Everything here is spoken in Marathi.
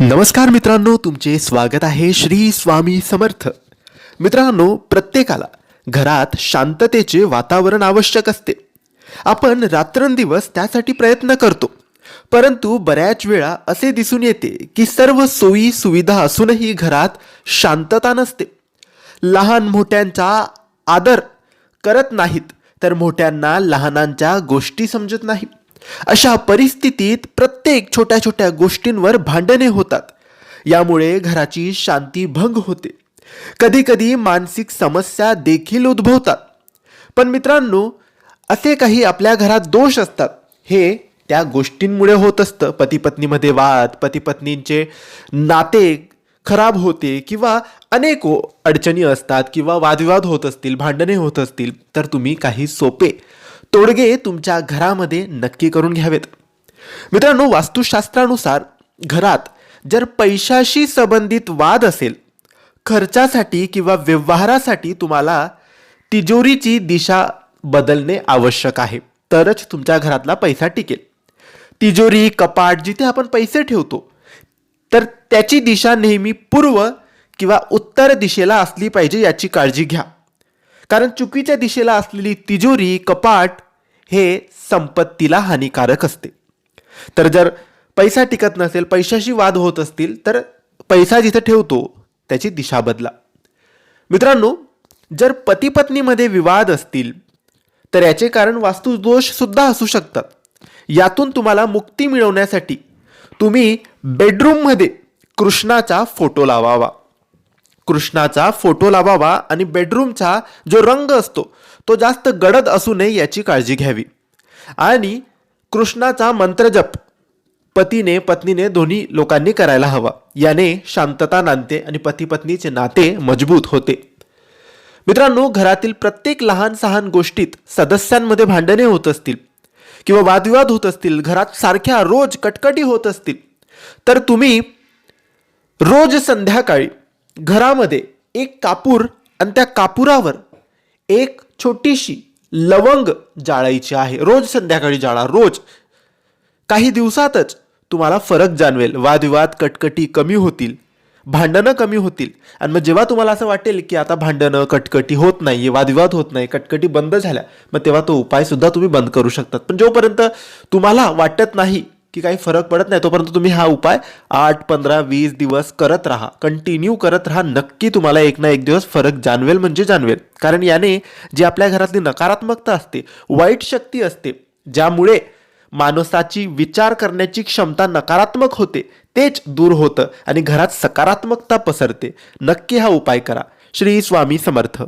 नमस्कार मित्रांनो तुमचे स्वागत आहे श्री स्वामी समर्थ. मित्रांनो प्रत्येकाला घरात शांततेचे वातावरण आवश्यक असते. आपण रात्रंदिवस त्यासाठी प्रयत्न करतो. परंतु बऱ्याच वेळा असे दिसून येते की सर्व सोयी सुविधा असूनही घरात शांतता नसते. लहान मोठ्यांचा आदर करत नाहीत तर मोठ्यांना लहानांच्या गोष्टी समजत नाही अशा परिस्थितीत प्रत्येक छोट्या छोट्या गोष्टींवर भांडणे होतात. यामुळे घराची शांती भंग होते. कधीकधी मानसिक समस्या देखील उद्भवतात. पण मित्रांनो असे काही आपल्या घरात दोष असतात. हे त्या गोष्टींमुळे होत असतं. पती पत्नीमध्ये वाद पती पत्नींचे नाते खराब होते किंवा अनेक अडचणी असतात किंवा वादविवाद होत असतील भांडणे होत असतील तर तुम्ही काही सोपे तोडगे तुमच्या घरामध्ये नक्की करून घ्यावेत. मित्रांनो वास्तुशास्त्रानुसार घरात जर पैशाशी संबंधित वाद असेल खर्चासाठी किंवा व्यवहारासाठी तुम्हाला तिजोरीची दिशा बदलणे आवश्यक आहे. तरच तुमच्या घरातला पैसा टिकेल. तिजोरी कपाट जिथे आपण पैसे ठेवतो तर त्याची दिशा नेहमी पूर्व किंवा उत्तर दिशेला असली पाहिजे याची काळजी घ्या. कारण चुकीच्या दिशेला असलेली तिजोरी कपाट हे संपत्तीला हानिकारक असते. तर जर पैसा टिकत नसेल पैशाशी वाद होत असतील तर पैसा जिथे ठेवतो त्याची दिशा बदला. मित्रांनो जर पतीपत्नीमध्ये विवाद असतील तर याचे कारण वास्तुदोषसुद्धा असू शकतात. यातून तुम्हाला मुक्ती मिळवण्यासाठी तुम्ही बेडरूममध्ये कृष्णाचा फोटो लावावा. कृष्णाचा फोटो लावावा आणि बेडरूमचा जो रंग असतो तो जास्त गडद असू नये याची काळजी घ्यावी. आणि कृष्णाचा मंत्रजप पतीने पत्नीने दोन्ही लोकांनी करायला हवा. याने शांतता नांदते आणि पती पत्नीचे नाते मजबूत होते. मित्रांनो घरातील प्रत्येक लहान सहान गोष्टीत सदस्यांमध्ये भांडणे होत असतील किंवा वादविवाद होत असतील घरात सारख्या रोज कटकटी होत असतील तर तुम्ही रोज संध्याकाळी घरामध्ये एक कापूर आणि त्या कापुरावर एक छोटीशी लवंग जाळायची आहे. रोज संध्याकाळी जाळा रोज. काही दिवसातच तुम्हाला फरक जाणवेल. वादविवाद कटकटी कमी होतील भांडणं कमी होतील. आणि मग जेव्हा तुम्हाला असं वाटेल की आता भांडणं कटकटी होत नाही वादविवाद होत नाही कटकटी बंद झाल्या मग तेव्हा तो उपायसुद्धा तुम्ही बंद करू शकतात. पण जोपर्यंत तुम्हाला वाटत नाही की काही फरक पडत नाही. तोपर्यंत तुम्ही हा उपाय आठ पंधरा वीस दिवस करत राहा. कंटिन्यू करत राहा. नक्की तुम्हाला एक ना एक दिवस फरक जाणवेल म्हणजे जाणवेल. कारण याने जी आपल्या घरातली नकारात्मकता असते वाईट शक्ती असते ज्यामुळे माणसाची विचार करण्याची क्षमता नकारात्मक होते तेच दूर होतं आणि घरात सकारात्मकता पसरते. नक्की हा उपाय करा. श्री स्वामी समर्थ.